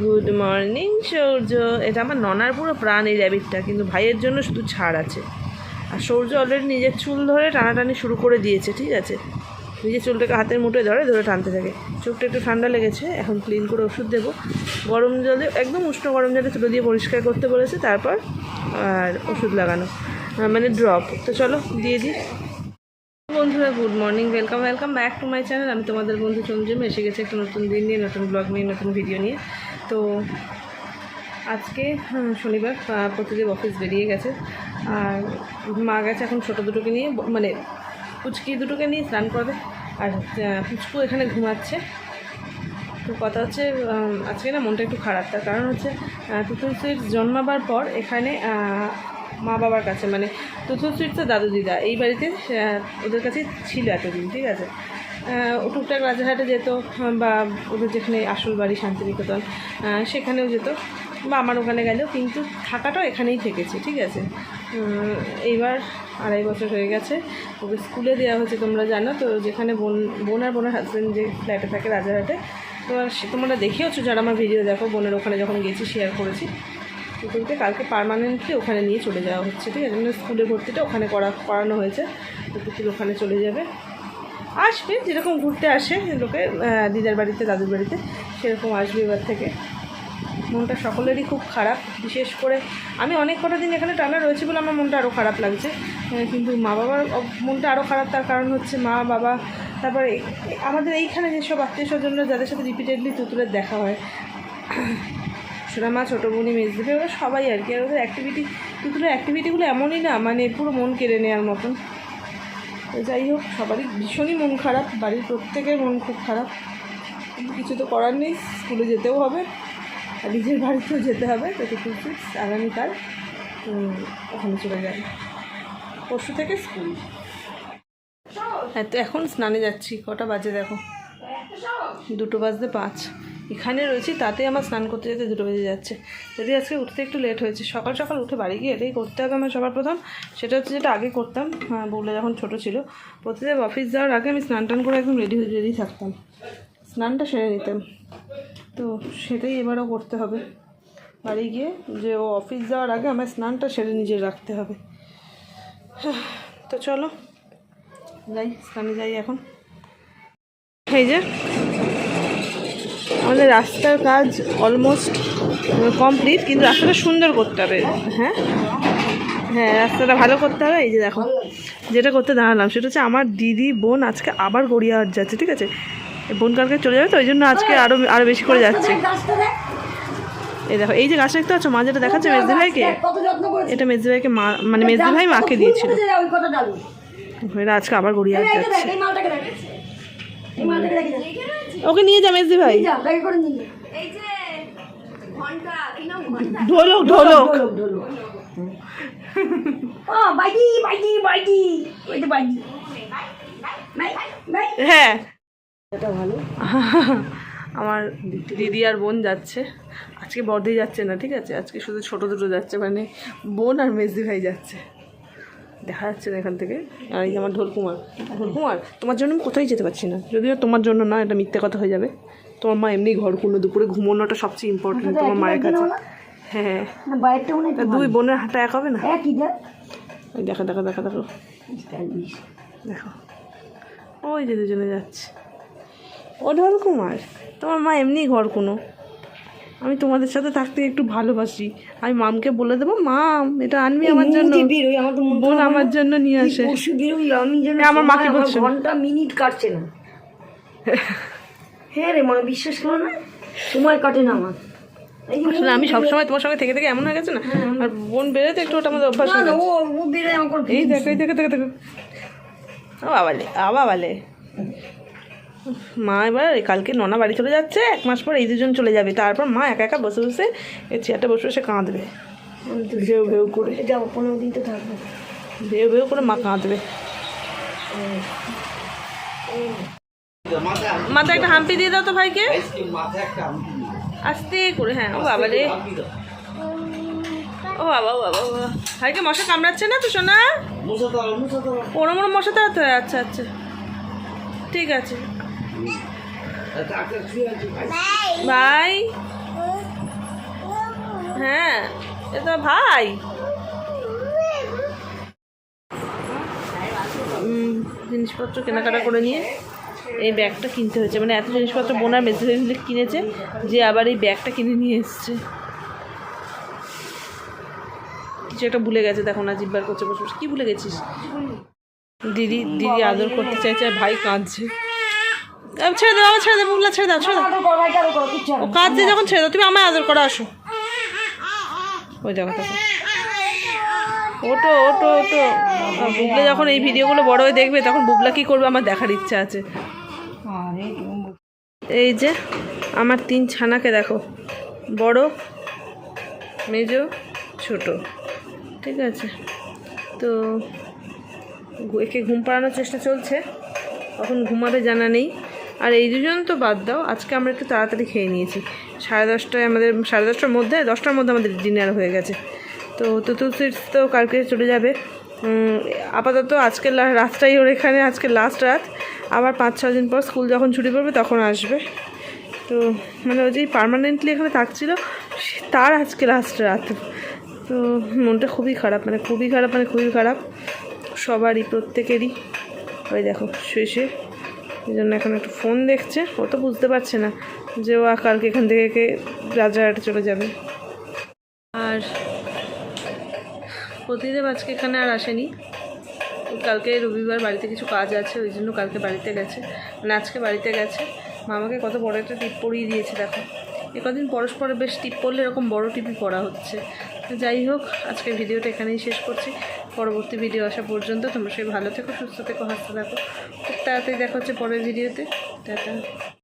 Good morning Shaurya. এটা আমার ননার পুরো প্রাণ এই র্যাবিটটা কিন্তু ভাইয়ের জন্য শুধু ছাড় আছে। আর সৌর্য অলরেডি নিজের চুল ধরে টানাটানি শুরু করে দিয়েছে, ঠিক আছে? নিজের চুলটাকে হাতের মুঠোয় ধরে ধরে টানতে থাকে। চোখটা একটু ঠান্ডা লেগেছে, এখন ক্লিন করে ওষুধ দেবো। গরম জলে, একদম উষ্ণ গরম জলে তুলে দিয়ে পরিষ্কার করতে বলেছে, তারপর আর ওষুধ লাগানো মানে ড্রপ তো চলো, দিয়ে দিই। বন্ধুরা good morning welcome welcome back to my channel আমি তোমাদের বন্ধু চঞ্জুম এসে গেছে একটা নতুন দিন নিয়ে নতুন ব্লগ নিয়ে নতুন ভিডিও নিয়ে। তো আজকে শনিবার আহ, প্রতিদেব অফিস বেরিয়ে গেছে। আর মা গেছে এখন ছোটো দুটোকে নিয়ে মানে পুচকি দুটোকে নিয়ে স্নান করবে আর পুচকু এখানে ঘুমাচ্ছে। তো কথা হচ্ছে আজকে না মনটা একটু খারাপ। তার কারণ হচ্ছে তুতুল জন্মাবার পর এখানে মা বাবার কাছে মানে তুতুল সুইটসের দাদু দিদা, এই বাড়িতে ওদের কাছে ছিল এতদিন, ঠিক আছে? টুকটাক রাজারহাটে যেত, বা ওদের যেখানে আসল বাড়ি শান্তিনিকেতন সেখানেও যেত। বা আমার ওখানে গেলেও, কিন্তু থাকাটাও এখানেই থেকেছে, ঠিক আছে? এইবার আড়াই বছর হয়ে গেছে, ওকে স্কুলে দেওয়া হয়েছে, তোমরা জানো, তো যেখানে বোন বোন আর বোনের হাজব্যান্ড যে ফ্ল্যাটে থাকে রাজারহাটে সে তোমরা দেখেওছো যারা আমার ভিডিও দেখো, বোনের ওখানে যখন গেছি শেয়ার করেছি। পুতুলকে কালকে পার্মানেন্টলি ওখানে নিয়ে চলে যাওয়া হচ্ছে, ঠিক আছে? মানে স্কুলে ভর্তিটা ওখানে করা, করানো হয়েছে। তো পুতুল ওখানে চলে যাবে। আসবে, যেরকম ঘুরতে আসে লোকে দিদার বাড়িতে, দাদুর বাড়িতে, সেরকম আসবে এবার থেকে। মনটা সকলেরই খুব খারাপ, বিশেষ করে আমি অনেক কটা দিন এখানে টানা রয়েছে বলে আমার মনটা আরও খারাপ লাগছে। কিন্তু মা বাবার মনটা আরও খারাপ, তার কারণ হচ্ছে মা, বাবা, তারপরে আমাদের এইখানে যেসব আত্মীয় স্বজনরা যাদের সাথে রিপিটেডলি তুতুলের দেখা হয় সোনা মা, ছোটো বোনি মেজদিকে ওরা সবাই আর কি। আর ওদের অ্যাক্টিভিটি তুতুলের অ্যাক্টিভিটিগুলো এমনই না মানে পুরো মন কেড়ে নেওয়ার মতন। তো যাই হোক, সবারই ভীষণই মন খারাপ, বাড়ির প্রত্যেকের মন খুব খারাপ। কিন্তু কিছু তো করার নেই, স্কুলে যেতেও হবে, আর নিজের বাড়িতেও যেতে হবে তো টুকুর ফিক্স আগামীকাল ওখানে চলে যাবে। পরশু থেকে স্কুল। হ্যাঁ তো এখন স্নানে যাচ্ছি, কটা বাজে দেখো। দুটো বাজতে পাঁচ। এখানে রয়েছি তাতে আমার স্নান করতে যেতে দুটো বেজে যাচ্ছে। যদি আজকে উঠতে একটু লেট হয়েছে, সকাল সকাল উঠে বাড়ি গিয়ে এটাই করতে হবে আমার সবার প্রথম। সেটা হচ্ছে যেটা আগে করতাম হ্যাঁ বউলা যখন ছোটো ছিল, প্রতিদিন অফিস যাওয়ার আগে আমি স্নান টান করে একদম রেডি রেডি থাকতাম। স্নানটা সেরে নিতাম। তো সেটাই এবারও করতে হবে। বাড়ি গিয়ে যে ও অফিস যাওয়ার আগে আমার স্নানটা সেরে নিজে রাখতে হবে। তো চলো, যাই, স্নানে যাই এখন। এই যে আমাদের রাস্তার কাজ অলমোস্ট কমপ্লিট কিন্তু রাস্তাটা সুন্দর করতে হবে। হ্যাঁ? হ্যাঁ রাস্তাটা ভালো করতে হবে। এই যে দেখো যেটা করতে দাঁড়ালাম সেটা হচ্ছে আমার দিদি বোন আজকে আবার গড়িয়াহাট যাচ্ছে ঠিক আছে? বোন কালকে চলে যাবে তো ওই জন্য আজকে আরও আরও বেশি করে যাচ্ছে। এই দেখো এই যে গাছ দেখতে পাচ্ছ মা যেটা দেখাচ্ছে মেজদি ভাইকে এটা মেজদি ভাইকে মা মানে মেজদি ভাই মাকে দিয়েছিল। আজকে আবার গড়িয়াহাট এই যাচ্ছে ওকে নিয়ে যা মেজদি ভাই। করে নিয়ে এই যে ঘণ্টা কি নাম ঘণ্টা? ঢোলক ঢোলক হ্যাঁ। এটা ভালো। আমার দিদি আর বোন যাচ্ছে। আজকে বড়দি যাচ্ছে না ঠিক আছে? আজকে শুধু ছোটো দুটো যাচ্ছে মানে বোন আর মেজদি ভাই যাচ্ছে। দেখা যাচ্ছে না এখান থেকে। আর এই যে আমার ঢোলকুমার। ঢোলকুমার তোমার জন্য আমি কোথায় যেতে পারছি না? যদিও তোমার জন্য না এটা মিথ্যে কথা হয়ে যাবে। তোমার মা এমনি ঘর কোনো দুপুরে ঘুমোনোটা সবচেয়ে ইম্পর্টেন্ট তোমার মায়ের কাছে। হ্যাঁ। দুই বোনের হাঁটা এক হবে না? দেখো দেখো দেখো দেখো। দেখো। ওই যে দুজনে যাচ্ছে। ও ঢলকুমার তোমার মা এমনি ঘর কোনো আমি তোমাদের সাথে থাকতে একটু ভালোবাসি। আমি মামকে বলে দেবো মাম এটা আনবি আমার জন্য। বোন আমার জন্য নিয়ে আসে। আমি আমার মাকে বলছে। ঘণ্টা মিনিট কাটছে না। হ্যাঁ রে মানে বিশ্বাস করো না? সময় কাটে না আমার। আসলে আমি সবসময় তোমার সঙ্গে থেকে থেকে এমন হয়ে গেছে না? আর বোন বেরোতে একটু ওটা আমাদের অভ্যাস না হয়ে। ও ও বেরোয় আমার এই দেখো এই দেখো দেখো দেখো। মা এবার কালকে ননা বাড়ি চলে যাচ্ছে এক মাস পর এই দুজন চলে যাবে। তারপর মা একা একা বসে বসে এই চেয়ারটা বসে বসে কাঁদবে। ভেউ ভেউ করে যাও পনেরো দিন তো থাকব। ভেউ ভেউ করে মা কাঁদবে। মাথায় একটা হাম্পি দিয়ে দাও তো ভাইকে। আস্তে করে হ্যাঁ ও বাবা রে। ও বাবা ও বাবা ভাইকে মশা কামড়াচ্ছে না তো সোনা? পনেরো মশা তাড়াতে আচ্ছা আচ্ছা। ঠিক আছে। ভাই? হ্যাঁ এ তো ভাই। জিনিসপত্র কেনাকাটা করে নিয়ে এই ব্যাগটা কিনতে হয়েছে। মানে এত জিনিসপত্র বোনার মেসেজ কিনেছে যে আবার এই ব্যাগটা কিনে নিয়ে এসছে। কিছু একটা ভুলে গেছে, দেখো না, জিব্বার করছে বসে বসে। কি ভুলে গেছিস? দিদি দিদি আদর করতে চাইছে আর ভাই কাঁদছে। ছেড়ে দাও আমার ছেড়ে দাও বুবলা ছেড়ে দাও ছেড়ে দাও। ও কাঁদছে যখন ছেড়ে দাও। তুমি আমায় আদর করে আসো। ওই দেখো দেখো। ওটো ওটো ওটো বুবলা যখন এই ভিডিওগুলো বড় হয়ে দেখবে তখন বুবলা কি করবে আমার দেখার ইচ্ছা আছে? এই যে আমার তিন ছানাকে দেখো। বড় মেজো ছোট। ঠিক আছে? তো একে ঘুম পাড়ানোর চেষ্টা চলছে। কখন ঘুমাবে জানা নেই। আর এই দুজন তো বাদ দাও, আজকে আমরা একটু তাড়াতাড়ি খেয়ে নিয়েছি। সাড়ে দশটায় আমাদের, সাড়ে দশটার মধ্যে দশটার মধ্যে আমাদের ডিনার হয়ে গেছে। তো তুতু সুইটস তো কালকে চলে যাবে। আপাতত আজকে লা- রাতটাই ওর এখানে, আজকে লাস্ট রাত। আবার পাঁচ ছ দিন পর স্কুল যখন ছুটি পড়বে তখন আসবে। তো মানে ও যেই পার্মানেন্টলি এখানে থাকছিল তার আজকে লাস্ট রাত। তো মনটা খুবই খারাপ মানে খুবই খারাপ মানে খুবই খারাপ। সবারই, প্রত্যেকেরই। ওই দেখো, শুয়ে শুয়ে। এই জন্য এখন একটু ফোন দেখছে। ও তো বুঝতে পারছে না যে ও কালকে এখান থেকে কে রাজারহাটে চলে যাবে। আর প্রতিদেব আজকে এখানে আর আসেনি। কালকে রবিবার বাড়িতে কিছু কাজ আছে, ওই জন্য কালকে বাড়িতে গেছে। মানে আজকে বাড়িতে গেছে। মামাকে কত বড় একটা টিপ পরিয়ে দিয়েছে, দেখো। এ কদিন পরস্পরে বেশ টিপ পড়লে এরকম বড় টিপই পরা হচ্ছে। যাই হোক আজকে ভিডিওটা এখানেই শেষ করছি। পরবর্তী ভিডিও আসা পর্যন্ত তোমরা সবাই ভালো থেকো, সুস্থ থেকো, হাসতে থাকো। খুব তাড়াতাড়ি দেখা হচ্ছে পরের ভিডিওতে টাটা।